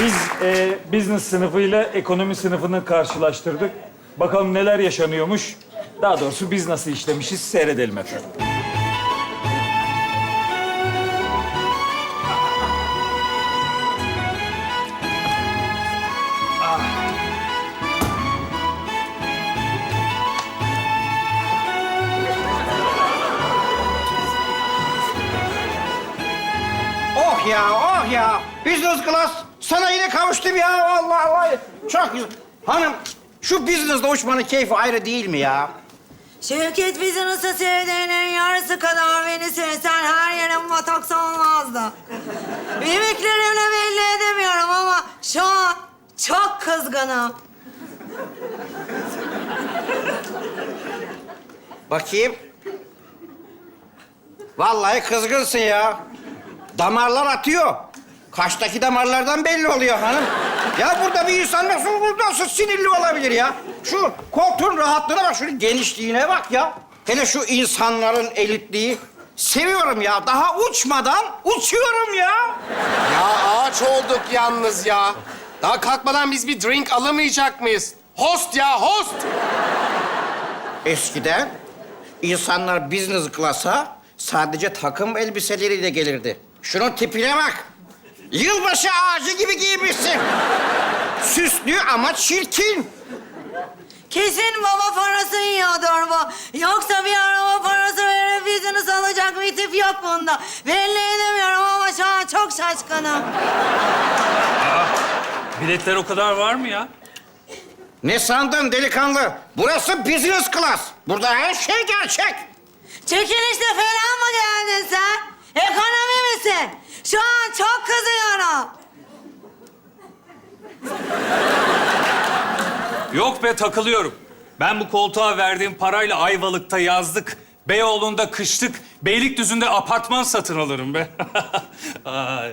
Biz e, business sınıfıyla ekonomi sınıfını karşılaştırdık. Bakalım neler yaşanıyormuş. Daha doğrusu biz nasıl işlemişiz seyredelim efendim. Oh ya, oh ya. Business class. Sana yine kavuştum ya. Allah Allah. Çok güzel. Hanım, şu business'da uçmanın keyfi ayrı değil mi ya? Şevket bizi nasıl sevdiğinin yarısı kadar beni sevsen her yerim botoks olmazdı. Mimiklerimle belli edemiyorum ama şu an çok kızgınım. Bakayım. Vallahi kızgınsın ya. Damarlar atıyor. Kaştaki damarlardan belli oluyor hanım. Ya burada bir insan nasıl, nasıl sinirli olabilir ya? Şu koltuğun rahatlığına bak, şunun genişliğine bak ya. Hele şu insanların elitliği. Seviyorum ya. Daha uçmadan uçuyorum ya. Ya ağaç olduk yalnız ya. Daha kalkmadan biz bir drink alamayacak mıyız? Host ya host. Eskiden insanlar business class'a sadece takım elbiseleriyle gelirdi. Şunun tipine bak. Yılbaşı ağacı gibi giymişsin. Süslü ama çirkin. Kesin baba parası yiyordur bu. Yoksa bir araba parası verip business alacak bir tip yok bunda. Belli edemiyorum ama şu an çok şaşkınım. Biletler o kadar var mı ya? Ne sandın delikanlı? Burası business class. Burada her şey gerçek. Çekilişte falan mı geldin sen? Ekonomi misin? Şu an çok kızıyorum. Yok be takılıyorum. Ben bu koltuğa verdiğim parayla Ayvalık'ta yazlık, Beyoğlu'nda kışlık, Beylikdüzü'nde apartman satın alırım be. Ay.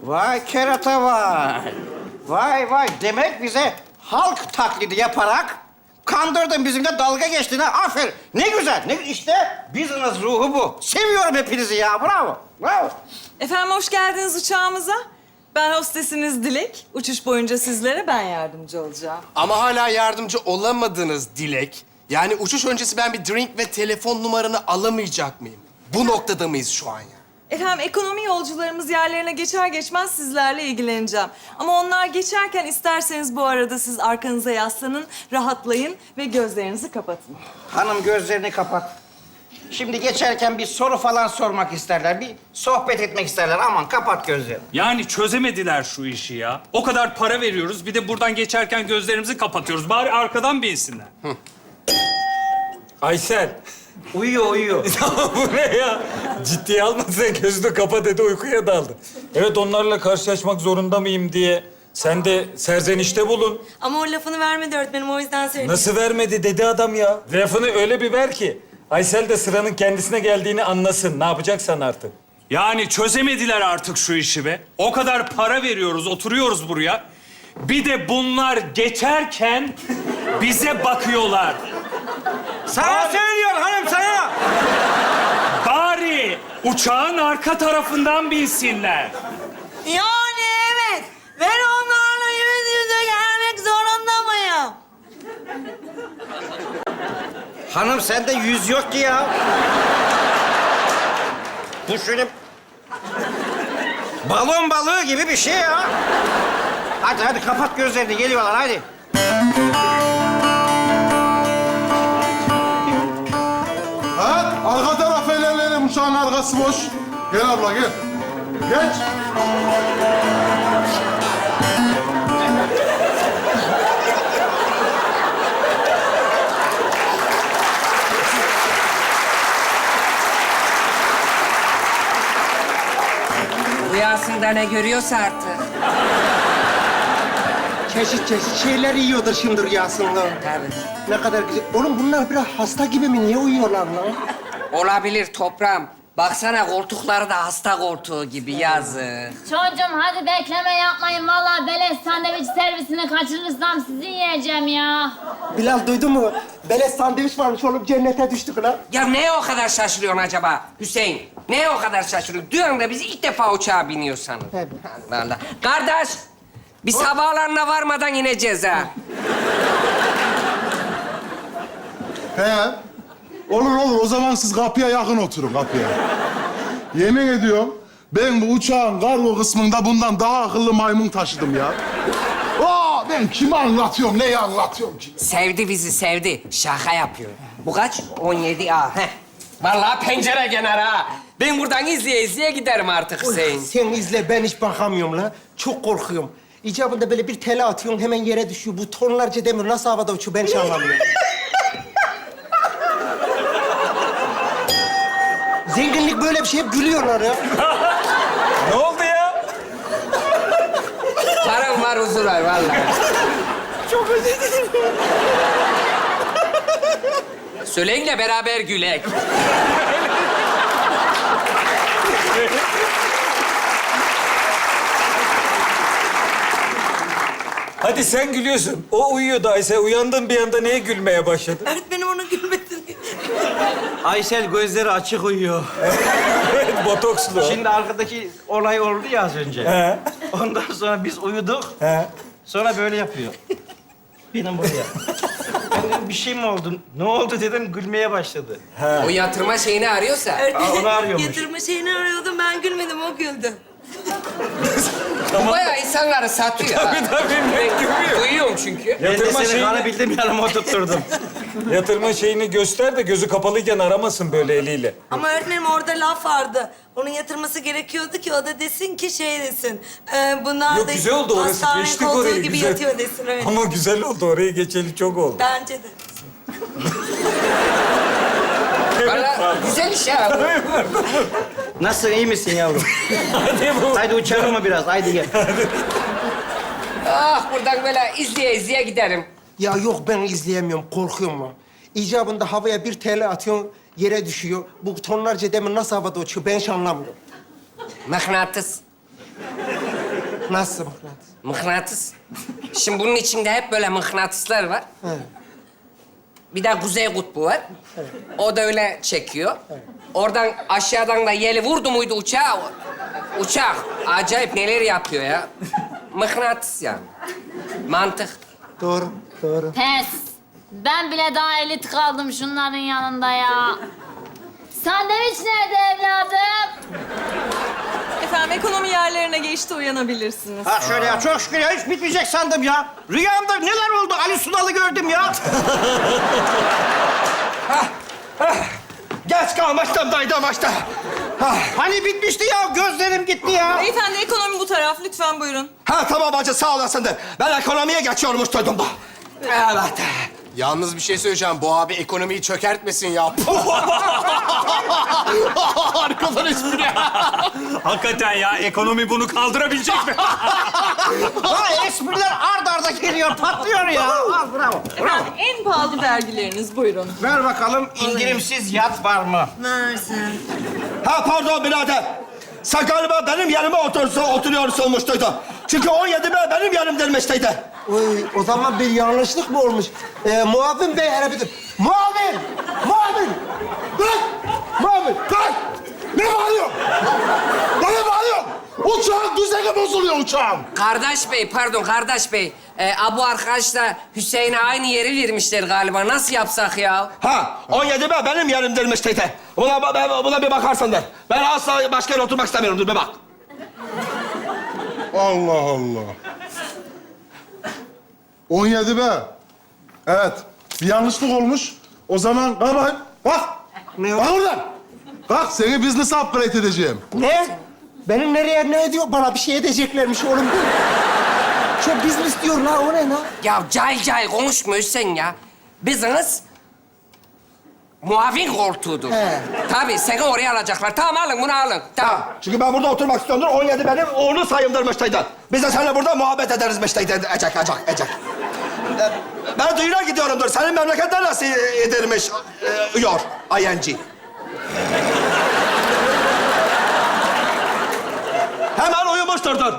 Vay kerata vay. Vay vay. Demek bize halk taklidi yaparak kandırdın bizimle dalga geçtin ha. Aferin. Ne güzel. Ne işte business ruhu bu. Seviyorum hepinizi ya. Bravo. Bravo. Efendim hoş geldiniz uçağımıza. Ben hostesiniz Dilek. Uçuş boyunca sizlere ben yardımcı olacağım. Ama hala yardımcı olamadınız Dilek. Yani uçuş öncesi ben bir drink ve telefon numaranı alamayacak mıyım? Bu noktada mıyız şu an ya? Efendim ekonomi yolcularımız yerlerine geçer geçmez sizlerle ilgileneceğim. Ama onlar geçerken isterseniz bu arada siz arkanıza yaslanın, rahatlayın ve gözlerinizi kapatın. Hanım gözlerini kapat. Şimdi geçerken bir soru falan sormak isterler. Bir sohbet etmek isterler. Aman kapat gözlerini. Yani çözemediler şu işi ya. O kadar para veriyoruz, bir de buradan geçerken gözlerimizi kapatıyoruz. Bari arkadan binsinler. Aysel. Uyuyor, uyuyor. bu ne ya? Ciddiye almadı sen gözünü kapa dedi uykuya daldı. Evet onlarla karşılaşmak zorunda mıyım diye sen de serzenişte bulun. Ama o lafını vermedi öğretmenim o yüzden söyledim. Nasıl vermedi dedi adam ya. Lafını öyle bir ver ki Aysel de sıranın kendisine geldiğini anlasın. Ne yapacaksan artık. Yani çözemediler artık şu işi be. O kadar para veriyoruz, oturuyoruz buraya. Bir de bunlar geçerken bize bakıyorlar. Sana söylüyor hanım uçağın arka tarafından binsinler. Yani evet. Ben onlarla yüz yüze gelmek zorunda mıyım? Hanım sende yüz yok ki ya. Bu şöyle... Balon balığı gibi bir şey ya. Hadi hadi kapat gözlerini geliyorlar hadi. Uçağın arkası boş. Gel abla gel. Geç. Rüyasında ne görüyorsa artık. Çeşit çeşit şeyler yiyordur şimdi rüyasında. Tabii. Ne kadar güzel. Oğlum bunlar biraz hasta gibi mi? Niye uyuyorlar lan? Olabilir toprağım. Baksana koltukları da hasta koltuğu gibi yazık. Çocuğum hadi bekleme yapmayın. Vallahi beleş sandviç servisini kaçırırsam sizi yiyeceğim ya. Bilal duydun mu? Beleş sandviç varmış oğlum cennete düştük lan. Ya neye o kadar şaşırıyorsun acaba Hüseyin? Neye o kadar şaşırıyorsun? Duyan da bizi ilk defa uçağa biniyor sanır. Tabii. Allah Allah. Kardeş, Biz havaalanına varmadan ineceğiz ha. He. Olur olur. O zaman siz kapıya yakın oturun kapıya. Yemin ediyorum ben bu uçağın kargo kısmında bundan daha akıllı maymun taşıdım ya. Aa, ben kime anlatıyorum, neyi anlatıyorum ki? Sevdi bizi sevdi. Şaka yapıyor. Bu kaç? 17 A. Heh. Vallahi pencere kenar ha. Ben buradan izleye izleye giderim artık Hüseyin. Sen izle, ben hiç bakamıyorum la. Çok korkuyorum. İcabında böyle bir tele atıyorsun, hemen yere düşüyor. Bu tonlarca demir nasıl havada uçuyor, ben hiç anlamıyorum. Zenginlik böyle bir şey, hep gülüyorlar ya. Ne oldu ya? Param var huzur var vallahi. Çok özür dilerim. Söyleyin de beraber gülek. Hadi sen gülüyorsun. O uyuyordu Ayşe. Uyandın bir anda niye gülmeye başladın? Öğretmenim. Aysel gözleri açık uyuyor. evet, botokslu. Şimdi arkadaki olay oldu ya az önce. He. Ondan sonra biz uyuduk. He. Sonra böyle yapıyor. Benim buraya. Ben dedim bir şey mi oldu? Ne oldu dedim gülmeye başladı. O yatırma şeyini arıyorsa. Aa, onu arıyormuş. Getirme şeyini arıyordum ben gülmedim o güldü. Bu bayağı insanları satıyor. ha. Tabii tabii. Ben Gülüyor. Duyuyorum çünkü. Ben de Yatırma seni şeyini- kanı bildim yanıma oturtturdum. Yatırma şeyini göster de gözü kapalıyken aramasın böyle eliyle. Ama öğretmenim orada laf vardı. Onun yatırması gerekiyordu ki o da desin ki şey desin. E, bunlar Yok da güzel oldu orası. hastane Geçtik koltuğu orayı. gibi güzel. yatıyor desin öyle. Ama güzel oldu. Orayı geçeli çok oldu. Bence de. Vallahi güzel iş ha. bu. Nasılsın iyi misin yavrum? Hadi bu. Haydi uçalım mı biraz? Haydi gel. Ah buradan böyle izleye izleye giderim. Ya yok ben izleyemiyorum, korkuyorum lan. İcabında havaya bir tele atıyorsun, yere düşüyor. Bu tonlarca demir nasıl havada uçuyor, ben hiç anlamıyorum. Mıknatıs. Nasıl mıknatıs? Mıknatıs. Şimdi bunun içinde hep böyle mıknatıslar var. Bir de kuzey kutbu var. O da öyle çekiyor. Oradan aşağıdan da yeli vurdu muydu uçağa? Uçak acayip neler yapıyor ya. Mıknatıs yani. Mantık. Doğru, doğru. Pes. Ben bile daha elit kaldım şunların yanında ya. Sandviç nerede evladım? Efendim ekonomi yerlerine geçti uyanabilirsiniz. Ha şöyle ya çok şükür ya hiç bitmeyecek sandım ya. Rüyamda neler oldu? Ali Sunal'ı gördüm ya. Geç kalmıştım daydım işte. Hani bitmişti ya gözlerim gitti ya. Beyefendi ekonomi bu taraf lütfen buyurun. Ha tamam hacı sağ olasın de. Ben ekonomiye geçiyormuş duydum da. Evet. Yalnız bir şey söyleyeceğim. Bu abi ekonomiyi çökertmesin ya. Arkadan espri. Hakikaten ya ekonomi bunu kaldırabilecek mi? Ha espriler ard arda geliyor, patlıyor ya. Al bravo. Efendim en pahalı vergileriniz buyurun. Ver bakalım indirimsiz yat var mı? Versin. Ha pardon birader. Sen galiba benim yerime otursa, oturuyorsun olmuştuydu. Çünkü 17 B benim yerim demiştiydi. Oy, o zaman bir yanlışlık mı olmuş? Ee, muavin bey arabidir. Muavin! Muavin! Dur! Muhammed, dur! Ne bağırıyorsun? Ne bağırıyorsun? Uçağın düzeni bozuluyor uçağın. Kardeş bey, pardon kardeş bey. Ee, bu arkadaşla Hüseyin'e aynı yeri vermişler galiba. Nasıl yapsak ya? Ha 17 B benim yerim demiştiydi. Buna, buna, buna bir bakarsın der. Ben asla başka yere oturmak istemiyorum. Dur bir bak. Allah Allah. 17 be. Evet. Bir yanlışlık olmuş. O zaman kalk. Kalk. Ne Kalk oradan. Kalk seni business upgrade edeceğim. Ne? Benim nereye ne ediyor? Bana bir şey edeceklermiş oğlum. Çok business diyor la, o ne la? Ya cahil cahil konuşma Hüseyin ya. Biziniz muavin koltuğudur. He. Tabii seni oraya alacaklar. Tamam alın bunu alın. Tamam. Çünkü ben burada oturmak istiyordur. 17 benim oğlu sayımdırmıştıydı. Biz de seninle burada muhabbet ederiz mişteydi. Ecek, ecek, ecek. Ben düğüne gidiyorumdur. Senin memlekette nasıl edilmiş? Ee, yor, ING. Hemen uyumuşturdur.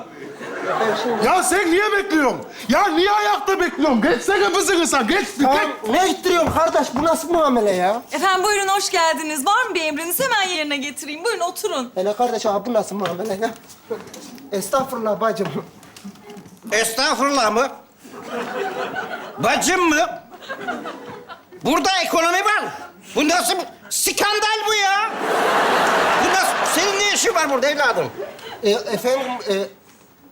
Ya sen niye bekliyorsun? Ya niye ayakta bekliyorsun? Geçsene bızını sen. Geç, geç. ne ittiriyorsun kardeş? Bu nasıl muamele ya? Efendim buyurun hoş geldiniz. Var mı bir emriniz? Hemen yerine getireyim. Buyurun oturun. Hele kardeş abi bu nasıl muamele ya? Estağfurullah bacım. Estağfurullah mı? Bacım mı? Burada ekonomi var. Bu nasıl skandal bu ya? Bu nasıl? Senin ne işin var burada evladım? E, efendim, e,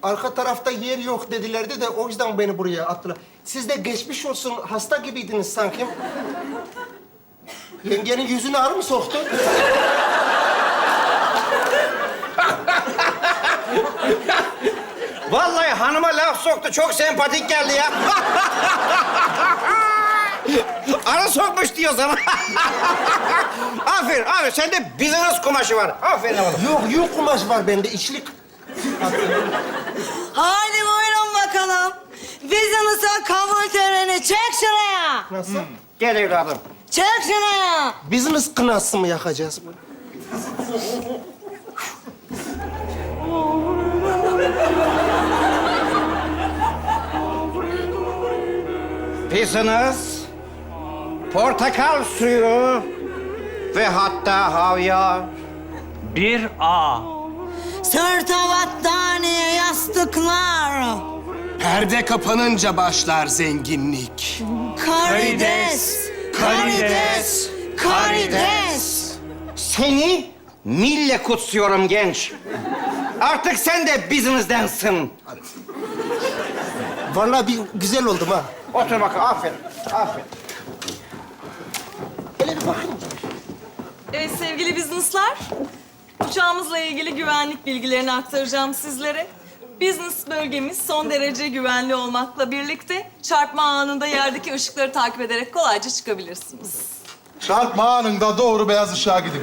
arka tarafta yer yok dedilerdi de o yüzden beni buraya attılar. Siz de geçmiş olsun, hasta gibiydiniz sanki. Yengenin yüzüne ağrı mı soktu? Vallahi hanıma laf soktu. Çok sempatik geldi ya. Ara sokmuş diyor sana. aferin, aferin. Sende business kumaşı var. Aferin oğlum. Yok, yün kumaş var bende, içlik. Hadi buyurun bakalım. Business'a kabul töreni. Çek şuraya. Nasıl? Gel evladım. Çek şuraya. Business kınası mı yakacağız? Business, portakal suyu ve hatta havyar. Bir A. Sırta battaniye yastıklar. Perde kapanınca başlar zenginlik. Karides. Karides. Karides. Seni mille kutsuyorum genç. Artık sen de business'densin. Vallahi bir güzel oldum ha. Otur bakalım. Aferin. Aferin. Hele bir bakayım. Evet sevgili business'lar, uçağımızla ilgili güvenlik bilgilerini aktaracağım sizlere. Business bölgemiz son derece güvenli olmakla birlikte çarpma anında yerdeki ışıkları takip ederek kolayca çıkabilirsiniz. Çarpma anında doğru beyaz ışığa gidin.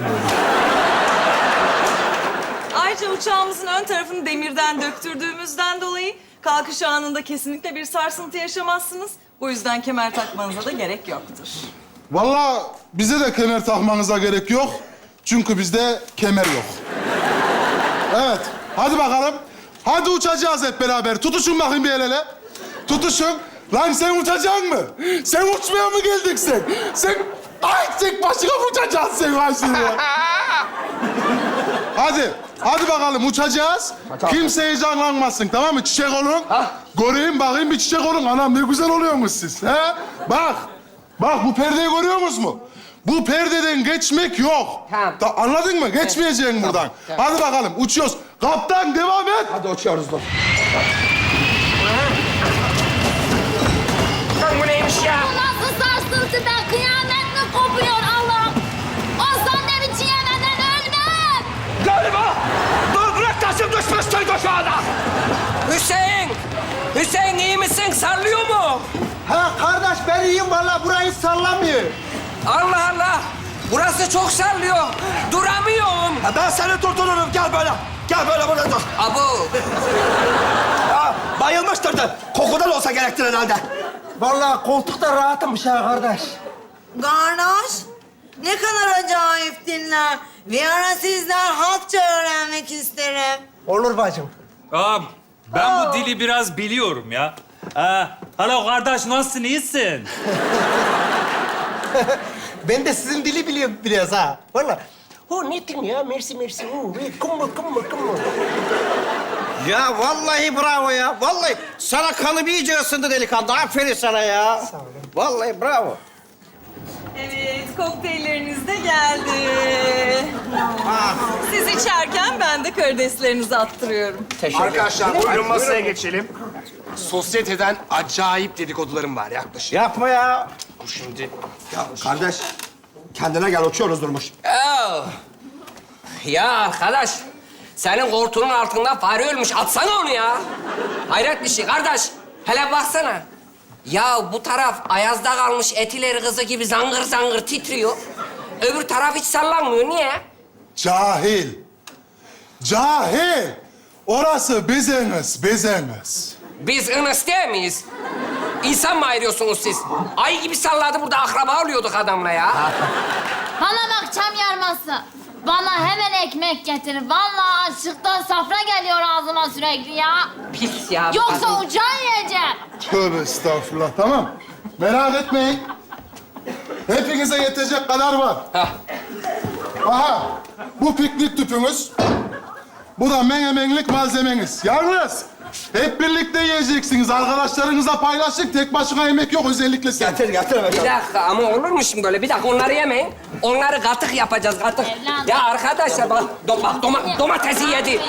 Ayrıca uçağımızın ön tarafını demirden döktürdüğümüzden dolayı kalkış anında kesinlikle bir sarsıntı yaşamazsınız. Bu yüzden kemer takmanıza da gerek yoktur. Vallahi bize de kemer takmanıza gerek yok. Çünkü bizde kemer yok. Evet, hadi bakalım. Hadi uçacağız hep beraber. Tutuşun bakayım bir el ele. Tutuşun. Lan sen uçacaksın mı? Sen uçmaya mı geldik sen? Sen... Ay tek başına uçacaksın sen lan şimdi? hadi, hadi bakalım uçacağız. Kimse heyecanlanmasın tamam mı? Çiçek olun. Göreyim bakayım bir çiçek olun. Anam ne güzel oluyormuş siz. He? Bak, bak bu perdeyi görüyor musunuz mu? Bu perdeden geçmek yok. Tamam. Da, anladın mı? Geçmeyeceksin buradan. Hadi bakalım uçuyoruz. Kaptan devam et. Hadi uçuyoruz dur. Lan bu neymiş ya? Bu nasıl sarsıntıdan kıyamet anda. Hüseyin. Hüseyin iyi misin? Sallıyor mu? Ha kardeş ben iyiyim vallahi burayı sallamıyor. Allah Allah. Burası çok sallıyor. Duramıyorum. Ha, ben seni durdururum. Gel böyle. Gel böyle burada dur. Abu. Ha, bayılmıştır da. Kokudan olsa gerektir herhalde. Vallahi koltukta rahatmış ha kardeş. Kardeş, ne kadar acayip dinler. Bir ara sizden halkça öğrenmek isterim. Olur bacım. Aa, ben bu dili biraz biliyorum ya. Aa, Alo kardeş nasılsın iyisin? Ben de sizin dili biliyorum biraz ha. Vallahi. O ne ya? Mersi mersi. Oo, kummu kummu kummu. Ya vallahi bravo ya. Vallahi sana kanı iyice ısındı delikanlı. Aferin sana ya. Sağ olun. Vallahi bravo. Evet, kokteylleriniz de geldi. Siz içerken ben de karideslerinizi attırıyorum. Arkadaşlar buyurun masaya geçelim. Sosyeteden acayip dedikodularım var yaklaşık. Yapma ya. Dur şimdi. Ya kardeş kendine gel uçuyoruz durmuş. Oh. Ya arkadaş. Senin koltuğunun altında fare ölmüş. Atsana onu ya. Hayret bir şey kardeş. Hele baksana. Ya bu taraf ayazda kalmış etileri kızı gibi zangır zangır titriyor. Öbür taraf hiç sallanmıyor. Niye? Cahil. Cahil. Orası bizeniz, bizeniz. Biz ınıs değil miyiz? İnsan mı ayırıyorsunuz siz? Ay gibi salladı burada akraba oluyorduk adamla ya. Bana bak çam yarması. Bana hemen ekmek getir. Vallahi açlıktan safra geliyor ağzıma sürekli ya. Pis ya. Yoksa uçağı yiyeceğim. Tövbe estağfurullah. Tamam. Merak etmeyin. Hepinize yetecek kadar var. Hah. Aha. Bu piknik tüpünüz. Bu da menemenlik malzemeniz. Yalnız Hep birlikte yiyeceksiniz. Arkadaşlarınızla paylaşın. Tek başına yemek yok. Özellikle sen. Getir, getir Bir dakika ama olur mu şimdi öyle? Bir dakika onları yemeyin. Onları katık yapacağız katık. Evladım. Ya arkadaşlar bak, do, bak doma- domatesi yedi.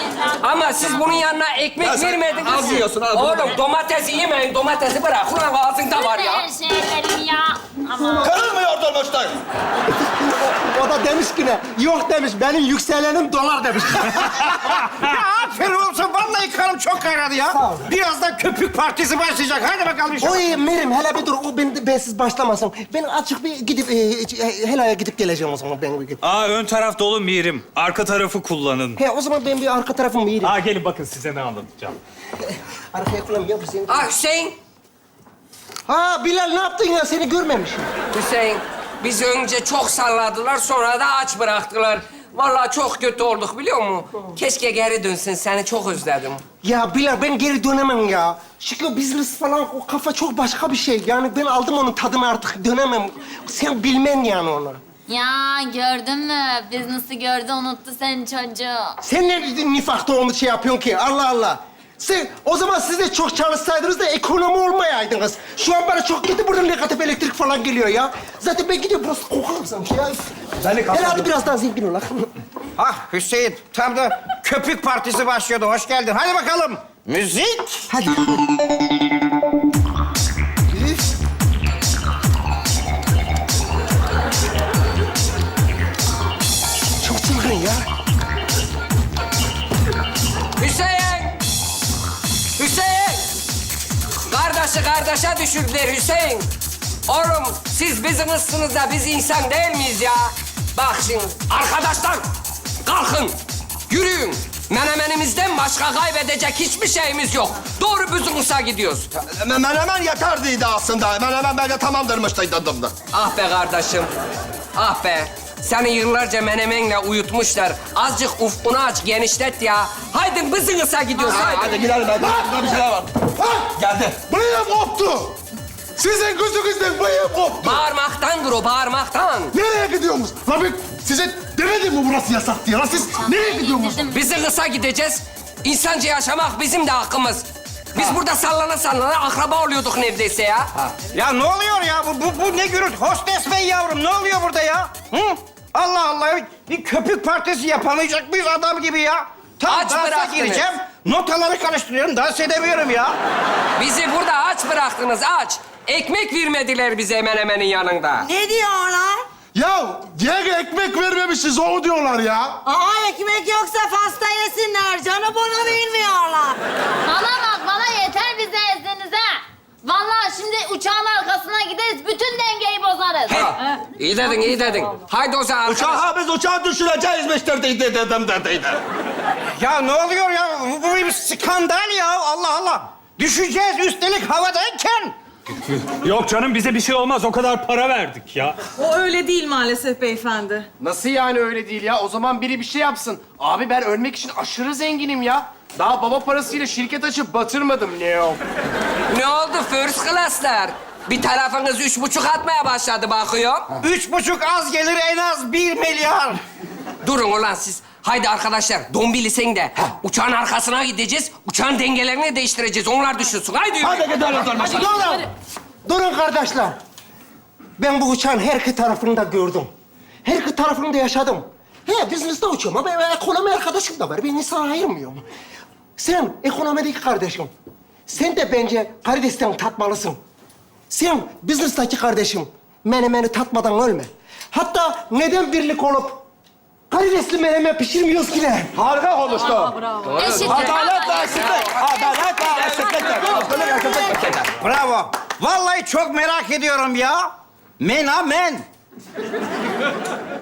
Ama siz bunun yanına ekmek Ya sen vermediniz. az yiyorsun, al bunu Oğlum da. domatesi yemeyin, domatesi bırak. Ulan ağzında var ya. Her şeylerim ya. Ama Kırılmıyor durmuşlar. O da demiş ki ne? Yok demiş, benim yükselenim dolar demiş. ya aferin olsun. Vallahi karım çok kaynadı ya. Sağ ol. Birazdan köpük partisi başlayacak. Hadi bakalım inşallah. Oy Merim, hele bir dur. O ben, bensiz başlamasın. Ben açık bir gidip, e, helaya gidip geleceğim o zaman. Ben bir gidip. Aa ön taraf dolu Mirim. Arka tarafı kullanın. He, o zaman ben bir arka tarafımı yiyeyim. Aa gelin bakın size ne anlatacağım. Arkaya kullanmıyor musun? Ah Hüseyin, Ha Bilal ne yaptın ya? Seni görmemişim. Hüseyin. Bizi önce çok salladılar, sonra da aç bıraktılar. Vallahi çok kötü olduk biliyor musun? Keşke geri dönsün, seni çok özledim. Ya Bilal ben geri dönemem ya. Şükrü business falan o kafa çok başka bir şey. Yani ben aldım onun tadını artık dönemem. Sen bilmen yani onu. ya gördün mü? Business'ı gördü unuttu senin çocuğu. Sen ne nifakta onu şey yapıyorsun ki? Allah Allah. Sen, o zaman siz de çok çalışsaydınız da ekonomi olmayaydınız. Şu an bana çok kötü buradan negatif elektrik falan geliyor ya. Zaten ben gidiyorum burası kokarım sanki ya. Beni kapatın. Herhalde biraz daha zengin ol. Ah Hüseyin, tam da köpük partisi başlıyordu. Hoş geldin. Hadi bakalım. Müzik. Hadi. Kardeşi kardeşe düşürdüler Hüseyin. Oğlum siz bizim ıssınız da biz insan değil miyiz ya? Bak şimdi arkadaşlar kalkın yürüyün. Menemenimizden başka kaybedecek hiçbir şeyimiz yok. Doğru Büzümüs'e gidiyoruz. Menemen yeterdiydi aslında. Menemen bence tamamdırmıştı. Ah be kardeşim. Ah be. Seni yıllarca menemenle uyutmuşlar. Azıcık ufkunu aç, genişlet ya. Haydi Büzümüs'e gidiyoruz. Hadi, Haydi. hadi gidelim. Ben. Burada bir şeyler var. Geldi. Bıyığım koptu. Sizin gözünüzden bıyığım koptu. Bağırmaktandır o, bağırmaktan. Nereye gidiyorsunuz? La ben size demedim mi burası yasak diye? La siz nereye gidiyorsunuz? Bizi kısa gideceğiz. İnsanca yaşamak bizim de hakkımız. Biz burada sallana sallana akraba oluyorduk neredeyse ya. Ya ne oluyor ya? Bu, bu, bu ne gürültü? Hostes bey yavrum ne oluyor burada ya? Hı? Allah Allah. Bir köpük partisi yapamayacak mıyız adam gibi ya? Tam Aç dansa bıraktınız. gireceğim. Notaları karıştırıyorum. Dans edemiyorum ya. Bizi burada aç bıraktınız, aç. Ekmek vermediler bize hemen hemenin yanında. Ne diyorlar? Ya diğer ekmek vermemişiz onu diyorlar ya. Aa ekmek yoksa pasta yesinler. Canı bunu bilmiyorlar. Bana bak bana yeter bize ezdiniz ha. Vallahi şimdi uçağın arkasına gideriz bütün dengeyi bozarız. He, iyi dedin, iyi dedin. Haydi o zaman arkadaş. Uçağı biz uçağı düşüreceğizmiştir dedi dedim dediydi. Ya ne oluyor ya? Bu, bu bir skandal ya. Allah Allah. Düşeceğiz üstelik havadayken. Yok canım bize bir şey olmaz. O kadar para verdik ya. O öyle değil maalesef beyefendi. Nasıl yani öyle değil ya? O zaman biri bir şey yapsın. Abi ben ölmek için aşırı zenginim ya. Daha baba parasıyla şirket açıp batırmadım ne o? Ne oldu first class'lar? Bir tarafınız üç buçuk atmaya başladı bakıyorum. Üç buçuk az gelir en az bir milyar. Durun ulan siz. Haydi arkadaşlar, dombili sen de. Uçağın arkasına gideceğiz, uçağın dengelerini değiştireceğiz. Onlar düşünsün. Haydi yürü. Hadi gidelim durmuşlar. Durun. Durun kardeşler. Ben bu uçağın her iki tarafını da gördüm. Her iki tarafını da yaşadım. He, business'ta uçuyorum ama ekonomi arkadaşım da var. Ben insan ayırmıyorum. Sen ekonomideki kardeşim. Sen de bence karidesten tatmalısın. Sen business'taki kardeşim. Menemeni tatmadan ölme. Hatta neden birlik olup karidesli menemen pişirmiyoruz ki ne? Harika konuştu. Eşit. Adalet ve eşitlik. Adalet ve eşitlik. Bravo. Vallahi çok merak ediyorum ya. Menemen.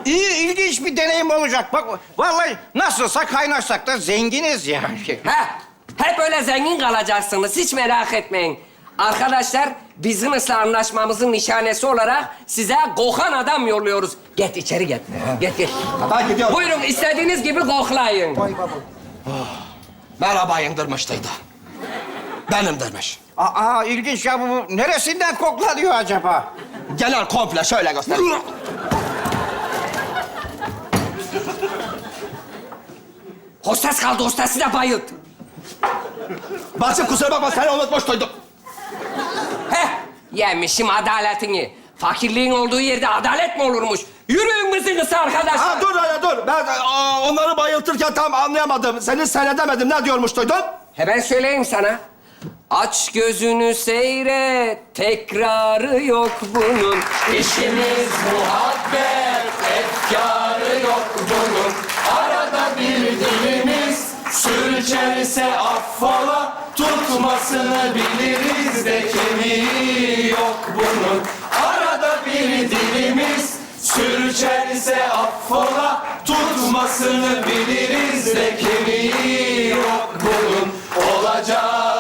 İyi, ilginç bir deneyim olacak. Bak, vallahi nasılsa kaynaşsak da zenginiz yani. Heh, hep öyle zengin kalacaksınız. Hiç merak etmeyin. Arkadaşlar, business'la anlaşmamızın nişanesi olarak size kokan adam yolluyoruz. Get içeri get. Get get. Hadi gidiyoruz. Buyurun istediğiniz gibi koklayın. Vay baba. Merhaba indırmıştıydı. Benim demiş. Aa, ilginç ya bu. Neresinden koklanıyor acaba? Gelen komple şöyle göster. Hostes kaldı, hostesi de bayılt. Bacım kusura bakma seni unutmuştuydum. Heh, yemişim adaletini. Fakirliğin olduğu yerde adalet mi olurmuş? Yürüyün mızıkısı arkadaşlar. Ha dur hele dur. Ben aa, onları bayıltırken tam anlayamadım. Seni seyredemedim. Ne diyormuştuydun? Hemen söyleyeyim sana. Aç gözünü seyret, tekrarı yok bunun. İşimiz muhabbet, efkarı yok bunun. Sürçerse affola, tutmasını biliriz de kemiği yok bunun. Arada bir dilimiz sürçerse affola, tutmasını biliriz de kemiği yok bunun. Olacak,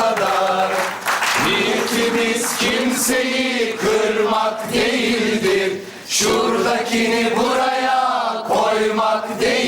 kadar. Niyetimiz kimseyi kırmak değildir. Şuradakini buraya koymak değildir.